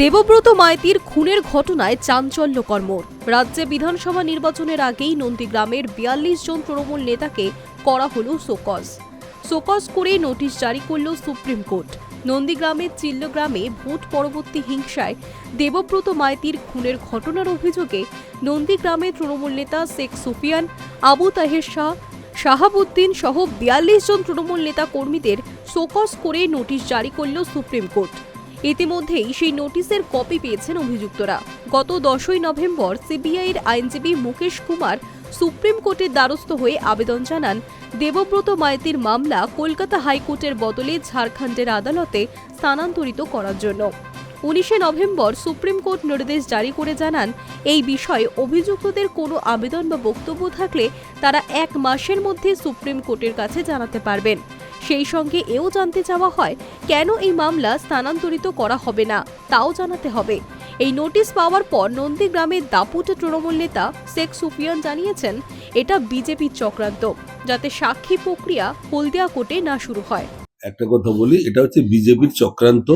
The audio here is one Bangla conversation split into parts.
দেবব্রত মাইতির খুনের ঘটনায় চাঞ্চল্যকর মোড়। রাজ্যে বিধানসভা নির্বাচনের আগেই নন্দীগ্রামের বিয়াল্লিশ জন তৃণমূল নেতাকে করা হল শোকজ। শোকজ করে নোটিশ জারি করল সুপ্রিম কোর্ট। নন্দীগ্রামের চিল্লগ্রামে ভোট পরবর্তী হিংসায় দেবব্রত মাইতির খুনের ঘটনার অভিযোগে নন্দীগ্রামের তৃণমূল নেতা শেখ সুফিয়ান, আবু তাহের শাহ, শাহাবুদ্দিন সহ বিয়াল্লিশ জন তৃণমূল নেতা কর্মীদের শোকজ করে নোটিশ জারি করল সুপ্রিম কোর্ট। ইতিমধ্যেই সেই নোটিশের কপি পেয়েছেন অভিযুক্তরা। গত দশই নভেম্বর সিবিআইয়ের আইনজীবী মুকেশ কুমার সুপ্রিম কোর্টের দ্বারস্থ হয়ে আবেদন জানান, দেবব্রত মাইতির মামলা কলকাতা হাইকোর্টের বদলে ঝাড়খণ্ডের আদালতে স্থানান্তরিত করার জন্য। উনিশে নভেম্বর সুপ্রিম কোর্ট নির্দেশ জারি করে জানান, এই বিষয়ে অভিযুক্তদের কোনো আবেদন বা বক্তব্য থাকলে তারা এক মাসের মধ্যে সুপ্রিম কোর্টের কাছে জানাতে পারবেন। সেই সঙ্গে এও জানতে চাওয়া হয়, কেন এই মামলা স্থানান্তরিত করা হবে না, তাও জানাতে হবে। এই নোটিশ পাওয়ার পর নন্দীগ্রামের দাপুটে তৃণমূল নেতা শেখ সুফিয়ান জানিয়েছেন, এটা বিজেপির চক্রান্ত, যাতে সাক্ষী প্রক্রিয়া হলদিয়া কোর্টে না শুরু হয়। একটা কথা বলি, এটা হচ্ছে বিজেপির চক্রান্ত,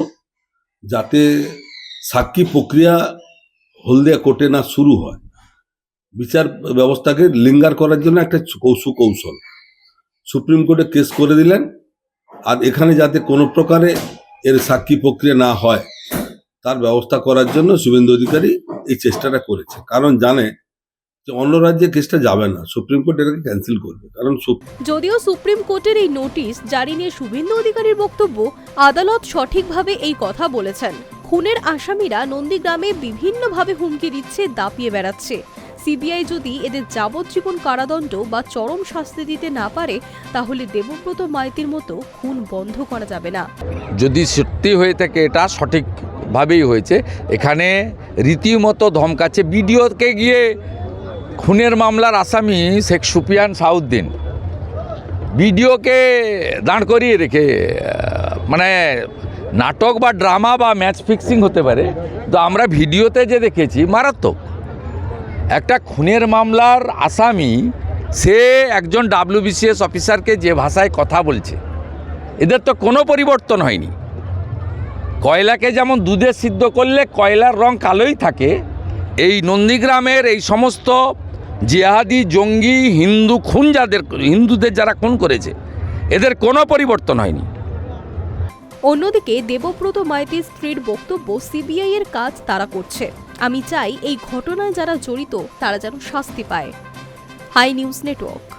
যাতে সাক্ষী প্রক্রিয়া হলদিয়া কোর্টে না শুরু হয়। বিচার ব্যবস্থাকে লিঙ্গার করার জন্য একটা কৌশু কৌশল। সুপ্রিম কোর্টে কেস করে দিলেন, আর এখানে যাতে কোনো প্রকারে এর সাক্ষী প্রক্রিয়া না হয়, তার ব্যবস্থা করার জন্য শুভেন্দু অধিকারী এই চেষ্টাটা করেছে। কারণ জানে যে অন্য রাজ্যে কেসটা যাবে না, সুপ্রিম কোর্ট এটাকে ক্যান্সেল করবে। কারণ যদিও সুপ্রিম কোর্টের এই নোটিশ জারি নিয়ে শুভেন্দু অধিকারীর বক্তব্য, আদালত সঠিকভাবে এই কথা বলেছেন। খুনের আসামিরা নন্দীগ্রামে বিভিন্নভাবে হুমকি দিচ্ছে, দাপিয়ে বেড়াচ্ছে। সিবিআই যদি এদের যাবজ্জীবন কারাদণ্ড বা চরম শাস্তি দিতে না পারে, তাহলে দেবব্রত মাইতির মতো খুন বন্ধ করা যাবে না। যদি সত্যি হয়ে থাকে, এটা সঠিকভাবেই হয়েছে। এখানে রীতিমতো ধমকাচ্ছে বিডিওকে গিয়ে খুনের মামলার আসামি শেখ সুপিয়ান সাউদ্দিন। বিডিওকে দাঁড় করিয়ে রেখে মানে নাটক বা ড্রামা বা ম্যাচ ফিক্সিং হতে পারে, তো আমরা ভিডিওতে যে দেখেছি, মারাত্মক। একটা খুনের মামলার আসামি, সে একজন ডাব্লিউবিসিএস অফিসারকে যে ভাষায় কথা বলছে, এদের তো কোনো পরিবর্তন হয়নি। কয়লাকে যেমন দুধে সিদ্ধ করলে কয়লার রং কালোই থাকে, এই নন্দীগ্রামের এই সমস্ত জিহাদি, জঙ্গি, হিন্দু খুন যাদের, হিন্দুদের যারা খুন করেছে, এদের কোনো পরিবর্তন হয়নি। অন্যদিকে দেবব্রত মাইতির স্ত্রীর বক্তব্য সিবিআই এর কাজ তারা করছে। আমি চাই এই ঘটনায় যারা জড়িত তারা যেন শাস্তি পায়। High news network.